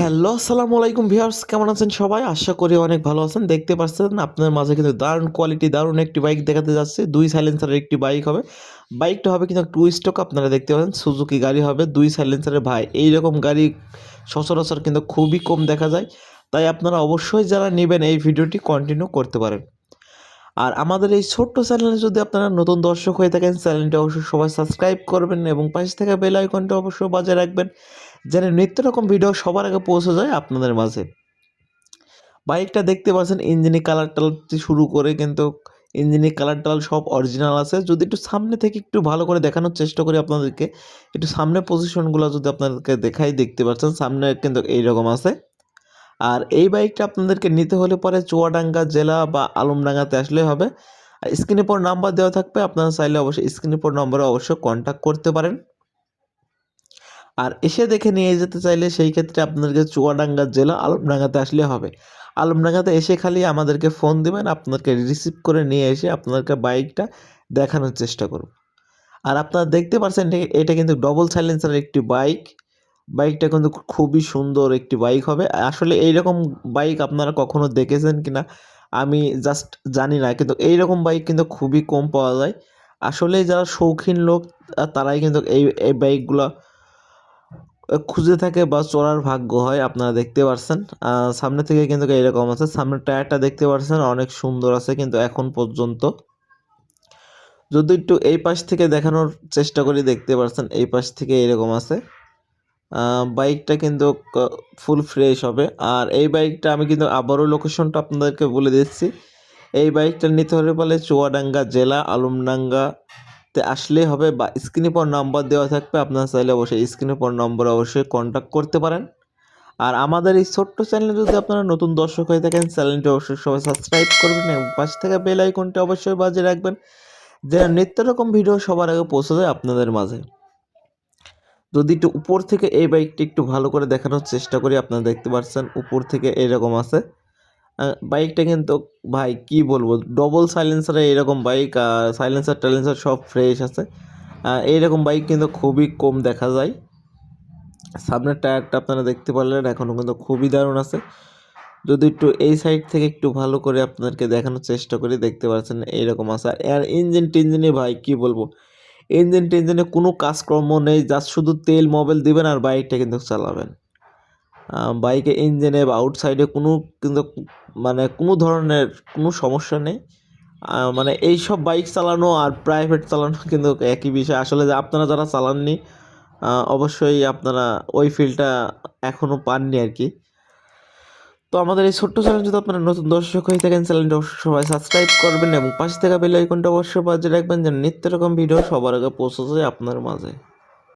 Hello, আসসালামু আলাইকুম viewers, কেমন আছেন সবাই? আশা করি অনেক ভালো আছেন। দেখতে পাচ্ছেন আপনার মাঝে কিন্তু দারুণ কোয়ালিটি দারুণ একটি বাইক দেখাতে যাচ্ছে। দুই সাইলেন্সারের একটি বাইক হবে। বাইকটা হবে কিন্তু টু স্টক আপনারা দেখতে পাচ্ছেন। সুজুকি গাড়ি হবে দুই সাইলেন্সারের ভাই এই রকম গাড়ি সচরাচর কিন্তু খুবই কম দেখা যায়। তাই আপনারা অবশ্যই যারা নেবেন এই ভিডিওটি কন্টিনিউ করতে পারেন। আর আমাদের এই ছোট্ট চ্যানেলে যদি আপনারা নতুন দর্শক হয়ে থাকেন চ্যানেলটি অবশ্যই সবাই সাবস্ক্রাইব করবেন এবং পাশে থাকা বেল আইকনটা অবশ্যই বজায় রাখবেন। যেন নিত্য রকম ভিডিও সবার আগে পৌঁছে যায় আপনাদের মাঝে। বাইকটা দেখতে পাচ্ছেন ইঞ্জিনি কালার টালার শুরু করে কিন্তু ইঞ্জিনি কালার টালার সব অরিজিনাল আছে। যদি একটু সামনে থেকে একটু ভালো করে দেখানোর চেষ্টা করি আপনাদেরকে, একটু সামনে পজিশনগুলো যদি আপনাদেরকে দেখাই দেখতে পাচ্ছেন, সামনে কিন্তু এইরকম আছে। আর এই বাইকটা আপনাদেরকে নিতে হলে পরে চুয়াডাঙ্গা জেলা বা আলমডাঙ্গাতে আসলে হবে। আর স্ক্রিনে পর নাম্বার দেওয়া থাকবে, আপনারা চাইলে অবশ্যই স্ক্রিনে পর নম্বরে অবশ্যই কন্ট্যাক্ট করতে পারেন। আর এসে দেখে নিয়ে যেতে চাইলে সেই ক্ষেত্রে আপনাদেরকে চুয়াডাঙ্গা জেলা আলমডাঙ্গাতে আসলে হবে। আলমডাঙ্গাতে এসে খালি আমাদেরকে ফোন দেবেন আপনাকে রিসিভ করে নিয়ে এসে আপনাদেরকে বাইকটা দেখানোর চেষ্টা করব। আর আপনারা দেখতে পাচ্ছেন এ- এটা কিন্তু ডবল সাইলেন্সারের একটি বাইক বাইকটা কিন্তু খুবই সুন্দর একটি বাইক হবে। আসলে এইরকম বাইক আপনারা কখনো দেখেছেন কি না আমি জাস্ট জানি না। কিন্তু এইরকম বাইক কিন্তু খুবই কম পাওয়া যায়। আসলে যারা শৌখিন লোক, তারাই কিন্তু এই এই বাইকগুলো খুঁজে থাকে বা চড়ার ভাগ্য হয়, আপনারা দেখতে পারছেন। সামনে থেকে কিন্তু এরকম আছে, সামনের টায়ারটা দেখতে পাচ্ছেন অনেক সুন্দর আছে কিন্তু এখন পর্যন্ত। যদি একটু এই পাশ থেকে দেখানোর চেষ্টা করি, দেখতে পাচ্ছেন এই পাশ থেকে এরকম আছে। বাইকটা কিন্তু ফুল ফ্রেশ হবে। আর এই বাইকটা আমি কিন্তু আবারও লোকেশনটা আপনাদেরকে বলে দিচ্ছি। এই বাইকটা নিতে হলে বলে চুয়াডাঙ্গা জেলা আলমডাঙ্গাতে আসলেই হবে বা স্ক্রিনে পর নাম্বার দেওয়া থাকবে, আপনারা চাইলে অবশ্যই স্ক্রিনে পর নম্বরে অবশ্যই কন্ট্যাক্ট করতে পারেন। আর আমাদের এই ছোট্ট চ্যানেলে যদি আপনারা নতুন দর্শক হয়ে থাকেন চ্যানেলটি অবশ্যই সবাই সাবস্ক্রাইব করবেন এবং পাশে থাকা বেল আইকনটি অবশ্যই বাজিয়ে রাখবেন, যেন নিত্য রকম ভিডিও সবার আগে পৌঁছে যায় আপনাদের মাঝে। যদি একটু উপর থেকে এই বাইকটি একটু ভালো করে দেখানোর চেষ্টা করি, আপনারা দেখতে পাচ্ছেন উপর থেকে এরকম আছে। বাইকটা কিন্তু ভাই কি বলব ডবল সাইলেন্সারে এরকম বাইক আর সাইলেন্সার টাইলেন্সার সব ফ্রেশ আছে। এইরকম বাইক কিন্তু খুবই কম দেখা যায়। সামনের টায়ারটা আপনারা দেখতে পারলেন এখনও কিন্তু খুবই দারুণ আছে। যদি একটু এই সাইড থেকে একটু ভালো করে আপনাদেরকে দেখানোর চেষ্টা করি, দেখতে পাচ্ছেন এইরকম আছে। আর ইঞ্জিন টিঞ্জিনে ভাই কি বলব ইঞ্জিন টিঞ্জিনে কোনো কাজকর্ম নেই জাস্ট শুধু তেল মোবাইল দিবেন আর বাইকটা কিন্তু চালাবেন। বাইকে ইঞ্জিনে বা আউটসাইডে কোনো কিন্তু মানে কোনো ধরনের কোনো সমস্যা নেই। মানে এই সব বাইক চালানো আর প্রাইভেট চালানো কিন্তু একই বিষয়। আসলে যে আপনারা যারা চালাননি অবশ্যই আপনারা ওই ফিলটা এখনও পাননি আর কি। তো আমাদের এই ছোট্ট চ্যানেল যদি আপনারা নতুন দর্শক হয়ে থাকেন চ্যানেলটা অবশ্যই সবাই সাবস্ক্রাইব করবেন এবং পাশে থাকা বেল আইকনটা অবশ্যই বাজিয়ে রাখবেন যেন নিত্য রকম ভিডিও সবার আগে পৌঁছে যায় আপনার মাঝে।